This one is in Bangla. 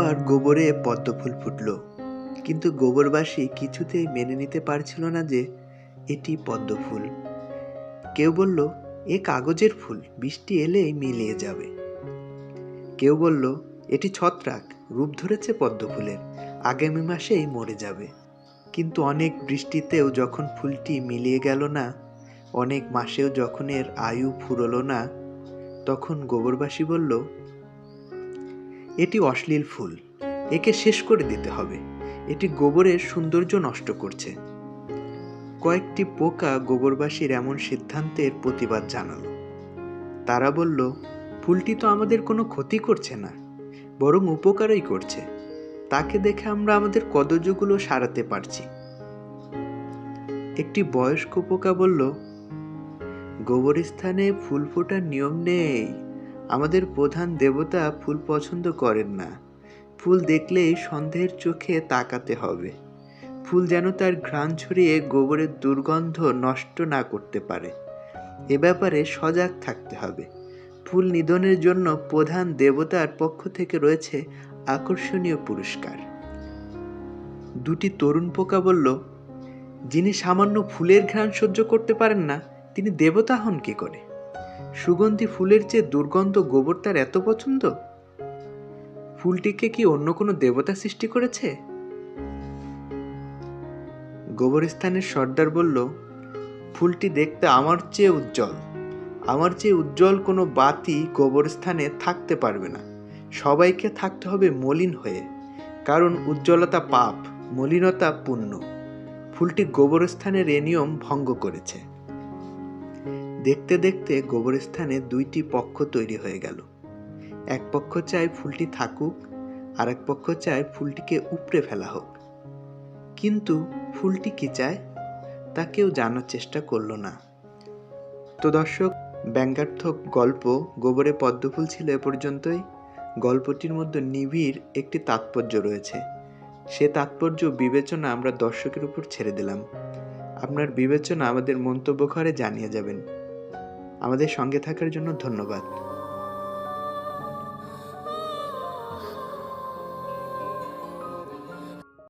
আবার গোবরে পদ্মফুল ফুটল। কিন্তু গোবরবাসী কিছুতেই মেনে নিতে পারছিল না যে এটি পদ্মফুল। কেউ বলল, এ কাগজের ফুল, বৃষ্টি এলেই মিলিয়ে যাবে। কেউ বলল, এটি ছত্রাক, রূপ ধরেছে পদ্মফুলের, আগামী মাসেই মরে যাবে। কিন্তু অনেক বৃষ্টিতেও যখন ফুলটি মিলিয়ে গেল না, অনেক মাসেও যখন এর আয়ু ফুরলো না, তখন গোবরবাসী বলল এটি অশ্লীল ফুল। একে শেষ করে দিতে হবে। এটি গোবরের সৌন্দর্য নষ্ট করছে। কয়েকটি পোকা গোবরবাসীর এমন সিদ্ধান্তের প্রতিবাদ জানালো। তারা বলল, ফুলটি তো আমাদের কোনো ক্ষতি করছে না, বরং উপকারই করছে। তাকে দেখে আমরা আমাদের কদর্যগুলো সারাতে পারছি। একটি বয়স্ক পোকা বলল, গোবরস্থানে ফুল ফোটার নিয়ম নেই। আমাদের প্রধান দেবতা ফুল পছন্দ করেন না। ফুল দেখলেই সন্দেহের চোখে তাকাতে হবে। ফুল যেন তার ঘ্রাণ ছড়িয়ে গোবরের দুর্গন্ধ নষ্ট না করতে পারে। এ ব্যাপারে সজাগ থাকতে হবে। ফুল নিধনের জন্য প্রধান দেবতার পক্ষ থেকে রয়েছে আকর্ষণীয় পুরস্কার। দুটি তরুণ পোকা বলল, যিনি সামান্য ফুলের ঘ্রাণ সহ্য করতে পারেন না, তিনি দেবতা হন কি করে? সুগন্ধি ফুলের চেয়ে দুর্গন্ধ গোবর তার এত পছন্দ? ফুলটিকে কি অন্য কোনো দেবতা সৃষ্টি করেছে? গোবরস্থানের সর্দার বলল, ফুলটি দেখতে আমার চেয়ে উজ্জ্বল। আমার চেয়ে উজ্জ্বল কোনো বাতি গোবরস্থানে থাকতে পারবে না। সবাইকে থাকতে হবে মলিন হয়ে। কারণ উজ্জ্বলতা পাপ, মলিনতা পুণ্য। ফুলটি গোবরস্থানের এ নিয়ম ভঙ্গ করেছে। দেখতে দেখতে গোবরস্থানে দুইটি পক্ষ তৈরি হয়ে গেল। এক পক্ষ চায় ফুলটি থাকুক আর এক পক্ষ চায় ফুলটিকে উপড়ে ফেলা হোক। কিন্তু ফুলটি কি চায়, তা কেউ জানার চেষ্টা করল না। তো দর্শক ব্যঙ্গাত্মক গল্প গোবরে পদ্মফুল ছিল এ পর্যন্তই। গল্পটির মধ্যে নিবিড় একটি তাৎপর্য রয়েছে। সে তাৎপর্য বিবেচনা আমরা দর্শকের উপর ছেড়ে দিলাম। আপনার বিবেচনা আমাদের মন্তব্য ঘরে জানিয়ে যাবেন। আমাদের সঙ্গে থাকার জন্য ধন্যবাদ।